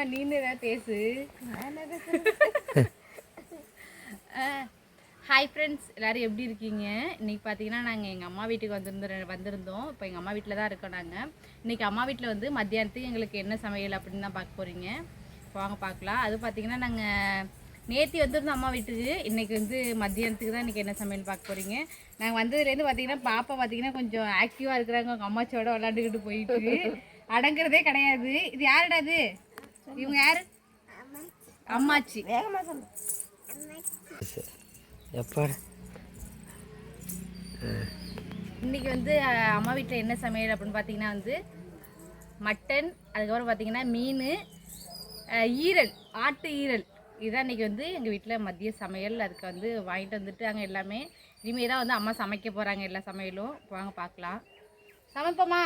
அம்மா நீனு ஏதாவது பேசு. ஹாய் ஃப்ரெண்ட்ஸ் எல்லோரும் எப்படி இருக்கீங்க? இன்றைக்கி பார்த்தீங்கன்னா நாங்கள் எங்கள் அம்மா வீட்டுக்கு வந்திருந்த வந்திருந்தோம். இப்போ எங்கள் அம்மா வீட்டில் தான் இருக்கோம் நாங்கள் இன்றைக்கி அம்மா வீட்டில் வந்து மத்தியானத்துக்கு எங்களுக்கு என்ன சமையல் அப்படின்னு தான் பார்க்க போகிறீங்க வாங்க பார்க்கலாம். அது பார்த்தீங்கன்னா நாங்கள் நேத்தி வந்திருந்தோம் அம்மா வீட்டுக்கு. இன்றைக்கி வந்து மத்தியானத்துக்கு தான் இன்றைக்கி என்ன சமையல் பார்க்க போகிறீங்க நாங்கள் வந்ததுலேருந்து பார்த்தீங்கன்னா பாப்பா பார்த்தீங்கன்னா கொஞ்சம் ஆக்டிவாக இருக்கிறாங்க. அவங்க அம்மாச்சியோட விளாண்டுக்கிட்டு போயிட்டு அடங்குறதே கிடையாது. இது யாருடா இது? இவங்க யாரு? அம்மாச்சி. வேகமாக சொல்லு. எப்பா இன்னைக்கு வந்து அம்மா வீட்டில் என்ன சமையல் அப்படின்னு பார்த்தீங்கன்னா வந்து மட்டன் அதுக்கப்புறம் பார்த்தீங்கன்னா மீன் ஈரல் ஆட்டு ஈரல். இதுதான் இன்னைக்கு வந்து எங்கள் வீட்டில் மதிய சமையல். அதுக்கு வந்து வாங்கிட்டு வந்துட்டாங்க எல்லாமே. இனிமேல் தான் வந்து அம்மா சமைக்க போகிறாங்க எல்லா சமையலும். வாங்க பார்க்கலாம் சமைப்போமா?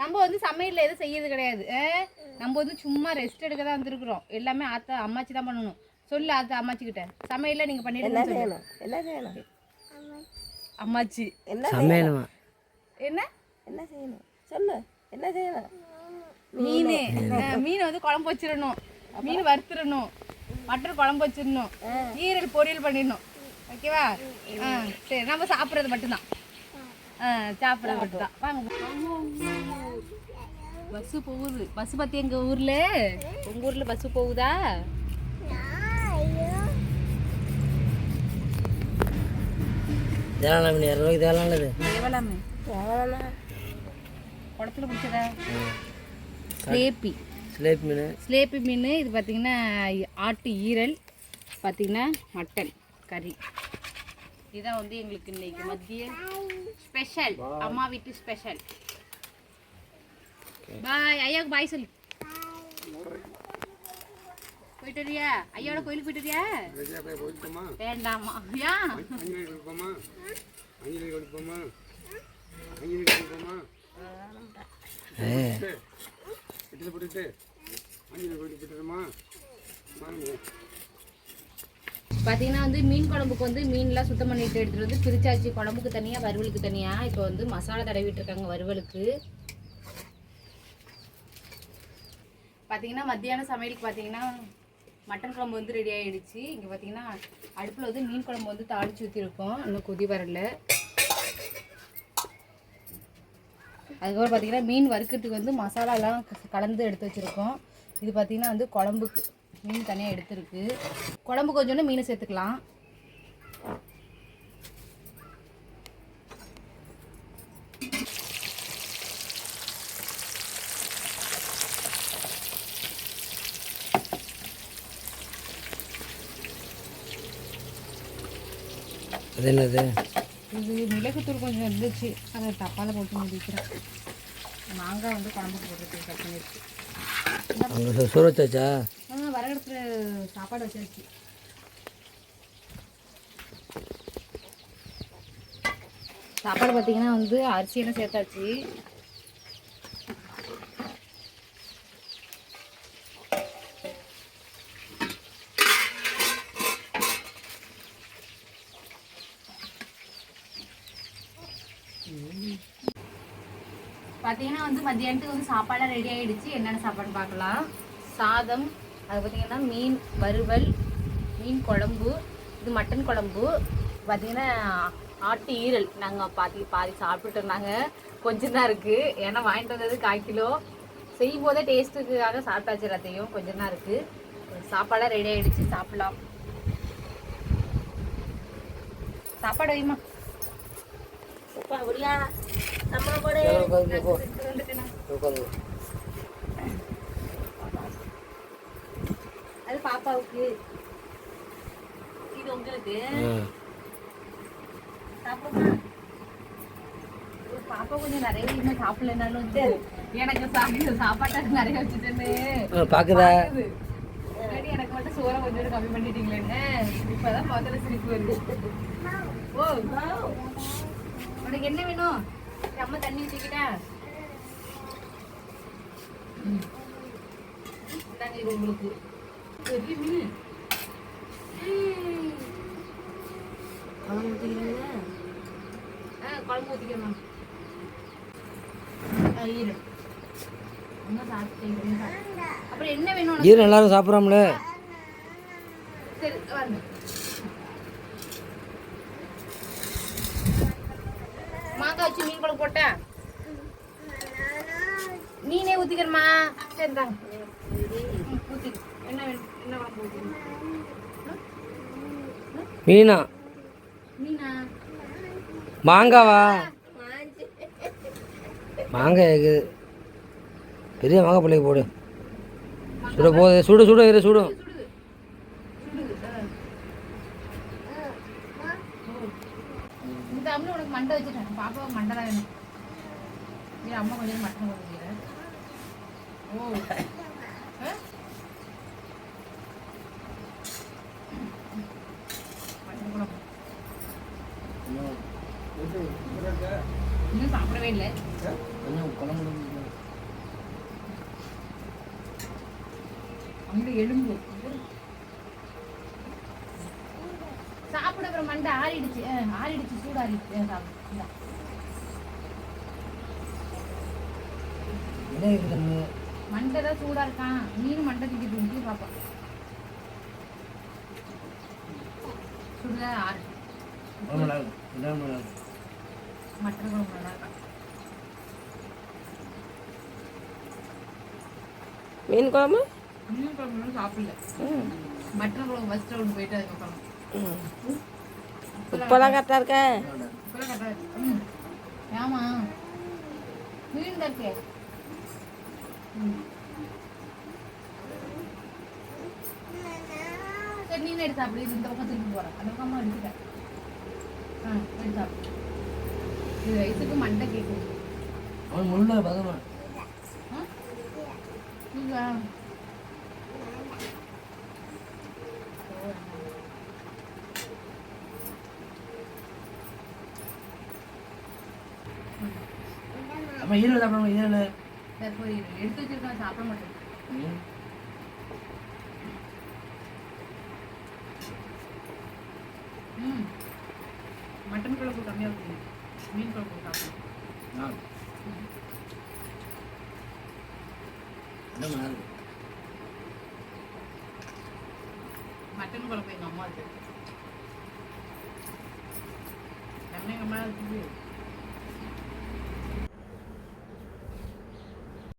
நம்ம வந்து சமையலில் எதுவும் செய்யறது கிடையாது. நம்ம வந்து சும்மா ரெஸ்ட் எடுக்க தான் வந்திருக்கிறோம். எல்லாமே ஆத்தா அம்மாச்சி தான் பண்ணணும். சொல்லு ஆத்தா அம்மாச்சி கிட்ட சமையலில் நீங்கள் பண்ணிட்டு செய்யணும் என்ன அம்மாச்சி. என்ன என்ன? என்ன செய்யணும்? சொல்லு. என்ன செய்யணும்? மீன். மீன். வந்து குழம்பு வச்சிடணும். மீன் வறுத்துடணும். மட்டன் குழம்பு வச்சிடணும். ஈரல் பொரியல் பண்ணிடணும். ஓகேவா? ஆ சரி. நம்ம சாப்பிட்றது மட்டும்தான். ஆ சாப்பிட்றது மட்டும்தான். வாங்க பஸ்ஸு போகுது. பஸ் பற்றி எங்கள் ஊரில்? உங்கள் ஊரில் பஸ்ஸு போகுதா? இதெல்லாம் மணி? இரநூறு இதெல்லாம் நல்லது எவ்வளோமே எவ்வளோண்ணா குளத்துல பிடிச்சதா ஸ்லேப்பி சிலேபி. மீன். ஸ்லேப்பி மீன். இது பார்த்தீங்கன்னா ஆட்டு ஈரல் பார்த்தீங்கன்னா மட்டன் கறி. இதான் வந்து எங்களுக்கு இன்னைக்கு மத்திய ஸ்பெஷல். அம்மா வீட்டு ஸ்பெஷல். பாய் ஐயாவுக்கு பாய் சொல்லு. போயிட்டு வரியா ஐயாவோட கோயிலுக்கு போயிட்டு வரியா வேண்டாமா ஏன் ஏ பார்த்தீங்கன்னா வந்து மீன் குழம்புக்கு வந்து மீன்லாம் சுத்தம் பண்ணிட்டு எடுத்துட்டு வந்து பிரிச்சாச்சு குழம்புக்கு தனியாக வறுவலுக்கு தனியாக இப்போ வந்து மசாலா தடவிட்டு இருக்காங்க வறுவலுக்கு. பார்த்தீங்கன்னா மத்தியான சமையலுக்கு பார்த்தீங்கன்னா மட்டன் குழம்பு வந்து ரெடி ஆகிடுச்சு இங்கே பார்த்தீங்கன்னா அடுப்பில் வந்து மீன் குழம்பு வந்து தாளிச்சு ஊற்றிருக்கோம் இன்னும் கொதி வரல. அதுக்கப்புறம் பார்த்தீங்கன்னா மீன் வறுக்கிறதுக்கு வந்து மசாலாலாம் கலந்து எடுத்து வச்சுருக்கோம். இது பார்த்தீங்கன்னா வந்து குழம்புக்கு மீன் தனியாக எடுத்துருக்கு. குழம்பு கொஞ்சோன்னு மீன் சேர்த்துக்கலாம். அது என்னது இது மிளகுத்தூள் கொஞ்சம் இருந்துச்சு. அதை டப்பாவில் போட்டு முடிக்கிறேன். மாங்காய் வந்து குழம்புக்கு போட்டுருக்கு கட் பண்ணிருக்கு அங்கே சூற வச்சாச்சா? ஆ வரகடத்துல சாப்பாடு வச்சாச்சு. சாப்பாடு பார்த்தீங்கன்னா வந்து அரிசியெல்லாம் சேர்த்தாச்சு. பார்த்தீங்கன்னா வந்து மத்தியானத்துக்கு வந்து சாப்பாடெல்லாம் ரெடி ஆகிடுச்சு என்னென்ன சாப்பாடு பார்க்கலாம். சாதம் அது பார்த்தீங்கன்னா மீன் வறுவல் மீன் குழம்பு இது மட்டன் குழம்பு. பார்த்தீங்கன்னா ஆட்டு ஈரல். நாங்கள் பாதி பாதி சாப்பிட்டுட்டு இருந்தாங்க. கொஞ்சம் தான் இருக்குது ஏன்னா வாங்கிட்டு வந்தது கால் கிலோ. செய்யும் போதே டேஸ்ட்டுக்காக சாப்பிட்டாச்சு எல்லாத்தையும். கொஞ்சம் தான் இருக்குது சாப்பாடாக ரெடி ஆகிடுச்சு சாப்பிடலாம். சாப்பாடு வைமா அப்பா அப்படியா நம்ம கூட வந்துட்டுண்ணா. அது பாப்பாவுக்கு இது உங்களுக்கு ம் பாப்பா கொஞ்சம் நிறைய இன்னும் சாப்பிடலனாலும் வந்து எனக்கு சாப்பிட்டு சாப்பாட்டை நிறைய வச்சுட்டேன்னு ஆ, பார்க்குதா எனக்கு மட்டும் சோறை கொஞ்சம் கம்மி பண்ணிட்டீங்களேன்னு இப்பதான் பார்த்துல சிரிப்பு வருது ஓ உனக்கு என்ன வேணும்? அம்மா தண்ணி ஊற்றிக்கிட்டா இது உங்களுக்கு. பெரிய மீன். குழம்பு ஊற்றிக்கிறீங்களா ஆ குழம்பு ஊற்றிக்கணும் சாப்பிட்டீங்க அப்புறம் என்ன வேணும் எல்லாரும் சாப்பிட்றோம்ல. சரி வாங்க. மாங்காய் வச்சு மீன் குழம்பு போட்டா? மீனே ஊத்திக்கிறமா சரி என்ன என்ன குழம்பு ஊத்திக்கணும் மீனா? மீனா? மாங்காவா? மாங்காய் இருக்குது. பெரிய மாங்காய் பிள்ளைக்கு போடு. சுட போகுது சுடு சுடு இரு சுடும் சுடுது சுடுது ஆ. ஓ. இந்த அம்மன் உனக்கு மண்டை வச்சுட்டேன். பாப்பாவுக்கு மண்டை தான் வேணும். இது அம்மா கொஞ்சம் மட்டன் கொடுக்குறேன் ஓ. ஆ? மட்டன் குழம்பு இன்னும் சாப்பிடவே இல்லை. அங்கே எலும்பு. மண்டை ஆறிடுச்சு ஆறிடுச்சு சூடாறிடுச்சு. இந்தா. மண்டை தான் சூடா இருக்கான். மீன் மண்டை தூக்கிட்டு வந்து பாப்பா. சுடுதா ஆறு. மட்டன் குழம்பு நல்லா இருக்கா? மீன் குழம்பு? மீன் குழம்பு சாப்பிடல. மட்டன் குழம்பு ஃபர்ஸ்ட் ரவுண்ட் போயிட்டு அதுக்கப்புறம். உப்பெல்லாம் கரெக்டாக இருக்க. இப்பெல்லாம் கரெக்டாக இருக்கு. ம். ஆமா மீன் தான் இருக்கே. ம். சரி நீனே எடுத்து இந்த பக்கம் திருப்பி போகிறேன் அந்த பக்கமாக எடுத்துட்டேன் ஆ எடுத்து இது வயசுக்கு மண்டை கேட்குது அவன் முள்ள பதமா ஆ? அப்போ ஈரல் சாப்பிடணும் ஈரல் எடுத்து வச்சிருக்கேன் சாப்பிட மாட்டேன் மட்டன் குழம்பு கம்மியாக இருக்கும் மீன் குழம்பு சாப்பிடணும் மட்டன் குழம்பு எங்கள் அம்மா இருக்கு எங்கள் அம்மா இருக்குது